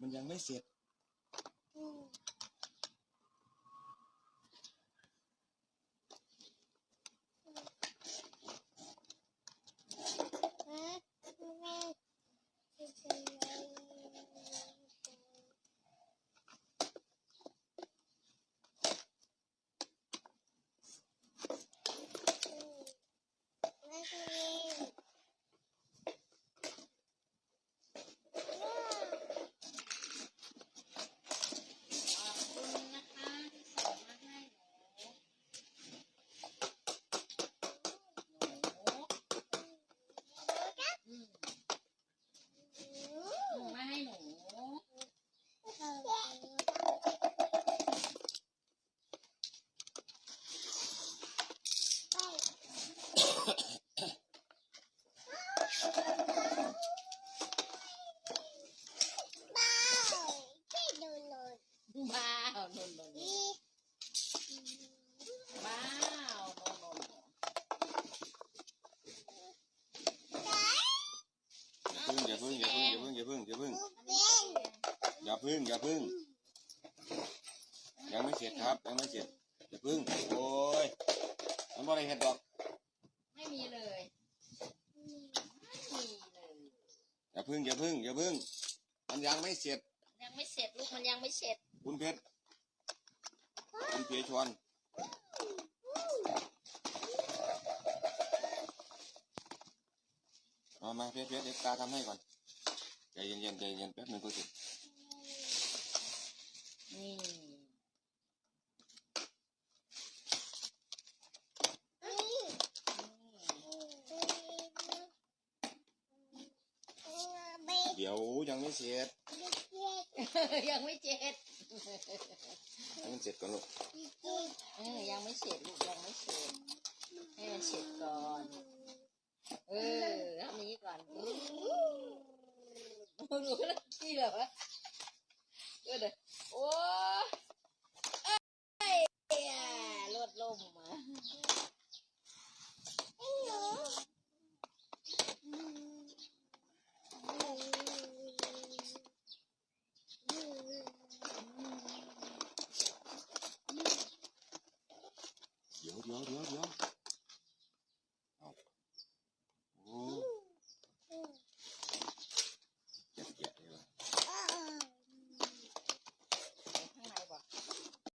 มันยังไม่เสร็จาพึ่งอย่าพึ่งอย่าพึ่ง ยังไม่เสร็จครับ ยังไม่เสร็จอย่าพึ่ง โอ้ยมันบ่ได้เห็ดดอกไม่มีเลยไม่มีเลยอย่าพึ่งอย่าพึ่งอย่าพึ่ง มันยังไม่เสร็จ ยังไม่เสร็จลูกมันยังไม่เสร็จ คุณเพชรคุณเพียชวนมามาเพชรเพชรเดี๋ยวตาทำให้ก่อนใจเย็นๆใจเย็นแป๊บหนึงก็เสร็จ นี่นี่เดี๋ยวยังไม่เสร็จยังไม่เสร็จให้มันเสร็จก่อนลูกเออยังไม่เสร็จลูกยังไม่เสร็จให้มันเสร็จก่อน เออเท่านี้ก่อนดูดูแล้วที่แบบว่าเออเดี๋ยว โอ้เอ้ยรถล่มมาเดี๋ยวเดี๋ยวเดี๋ยวเดี๋ยว